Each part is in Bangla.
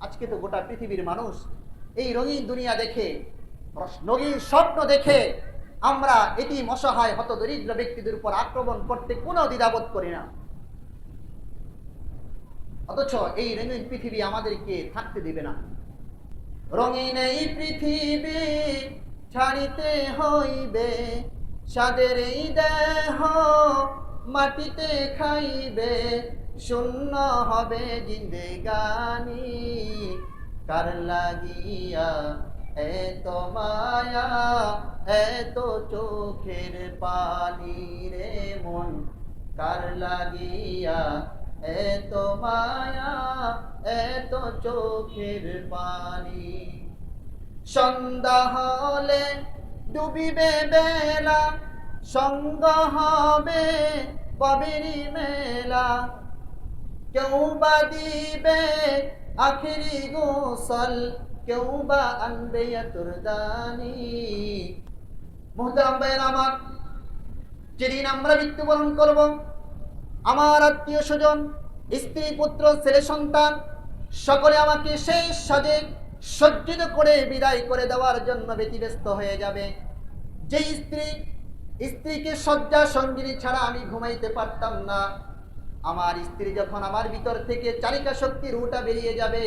আজকে তো গোটা পৃথিবীর মানুষ এই রঙিন দুনিয়া দেখে রঙিন স্বপ্ন দেখে আমরা এটি মশাহায় হত দরিদ্র ব্যক্তিদের উপর আক্রমণ করতে কোনো দ্বিধাবোধ করি না। অথচ এই রঙিন পৃথিবী আমাদেরকে থাকতে দিবে না। রঙিন এই পৃথিবী ছাড়িতে হইবে সাদের এই দেহ মাটিতে খাইবে, শূন্য হবে জিন্দেগানি কার লাগিয়া এত মায়া, এত চোখের পানি রে মন। কার লাগিয়া এত মায়া, এত চোখের পানি। সন্ধ্যা হলে ডুবিবে বেলা, সঙ্গ হবে কবেরি মেলা। কেউ বা দিবে আখিরি গোসল, কেউ বা আনবে তোর দানি। মোহতারাম আমার, যেদিন আমরা মৃত্যুবরণ করব, আমার আত্মীয় স্বজন, স্ত্রী, পুত্র, ছেলে, সন্তান, সকলে আমাকে সেই সাজে সজ্জিত করে বিদায় করে দেওয়ার জন্য ব্যতিব্যস্ত হয়ে যাবে। যে স্ত্রী স্ত্রীকে শয্যা সঙ্গিনী ছাড়া আমি ঘুমাইতে পারতাম না। আমার স্ত্রী যখন আমার ভিতর থেকে চারিকা শক্তির রুটা বেরিয়ে যাবে,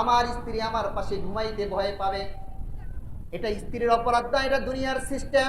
আমার স্ত্রী আমার পাশে ঘুমাইতে ভয় পাবে। এটা স্ত্রীর অপরাধ না, এটা দুনিয়ার সিস্টেম